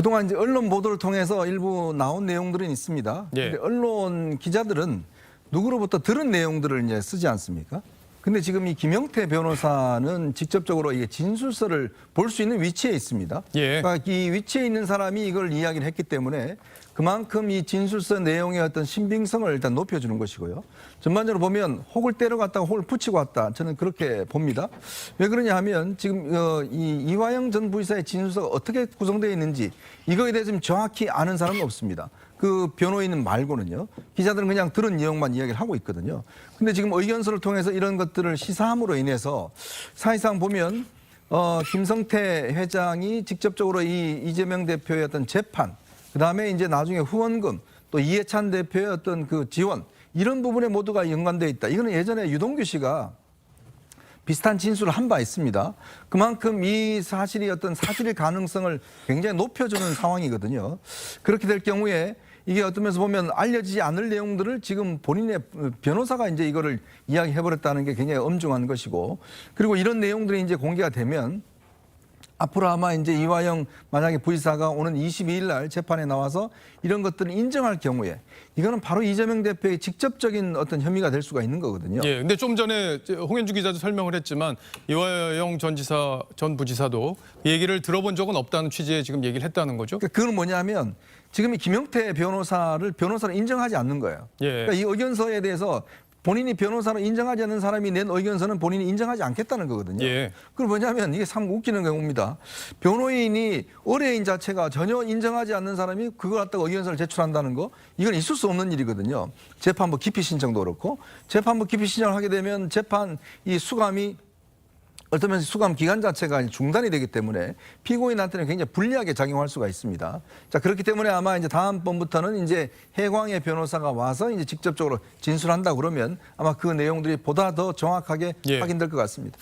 그동안 이제 언론 보도를 통해서 일부 나온 내용들은 있습니다. 예. 근데 언론 기자들은 누구로부터 들은 내용들을 이제 쓰지 않습니까? 근데 지금 이 김영태 변호사는 직접적으로 이게 진술서를 볼 수 있는 위치에 있습니다. 예. 그러니까 이 위치에 있는 사람이 이걸 이야기를 했기 때문에 그만큼 이 진술서 내용의 어떤 신빙성을 일단 높여주는 것이고요. 전반적으로 보면 혹을 때려갔다가 혹을 붙이고 왔다. 저는 그렇게 봅니다. 왜 그러냐 하면 지금 어, 이 이화영 전 부지사의 진술서가 어떻게 구성되어 있는지 이거에 대해서 좀 정확히 아는 사람은 없습니다. 그 변호인 말고는요. 기자들은 그냥 들은 내용만 이야기를 하고 있거든요. 근데 지금 의견서를 통해서 이런 것들을 시사함으로 인해서 사실상 보면 어, 김성태 회장이 직접적으로 이 이재명 대표의 어떤 재판, 그 다음에 이제 나중에 후원금, 또 이해찬 대표의 어떤 그 지원, 이런 부분에 모두가 연관되어 있다. 이거는 예전에 유동규 씨가 비슷한 진술을 한 바 있습니다. 그만큼 이 사실이 어떤 사실의 가능성을 굉장히 높여주는 상황이거든요. 그렇게 될 경우에 이게 어떤 면에서 보면 알려지지 않을 내용들을 지금 본인의 변호사가 이제 이거를 이야기해버렸다는 게 굉장히 엄중한 것이고 그리고 이런 내용들이 이제 공개가 되면 앞으로 아마 이제 이화영 만약에 부지사가 오는 22일 날 재판에 나와서 이런 것들을 인정할 경우에 이거는 바로 이재명 대표의 직접적인 어떤 혐의가 될 수가 있는 거거든요. 예, 근데 좀 전에 홍현주 기자도 설명을 했지만 이화영 전 지사 전 부지사도 이 얘기를 들어본 적은 없다는 취지의 지금 얘기를 했다는 거죠. 그러니까 그건 뭐냐면 지금 이 김영태 변호사를 변호사로 인정하지 않는 거예요. 예. 그러니까 이 의견서에 대해서 본인이 변호사로 인정하지 않는 사람이 낸 의견서는 본인이 인정하지 않겠다는 거거든요. 예. 그럼 뭐냐면 이게 참 웃기는 경우입니다. 변호인이 의뢰인 자체가 전혀 인정하지 않는 사람이 그걸 갖다가 의견서를 제출한다는 거 이건 있을 수 없는 일이거든요. 재판부 기피 신청도 그렇고 재판부 기피 신청을 하게 되면 재판 이 수감이 어떤 면에서 수감 기간 자체가 중단이 되기 때문에 피고인한테는 굉장히 불리하게 작용할 수가 있습니다. 자 그렇기 때문에 아마 이제 다음번부터는 이제 해광의 변호사가 와서 이제 직접적으로 진술한다 그러면 아마 그 내용들이 보다 더 정확하게 예. 확인될 것 같습니다.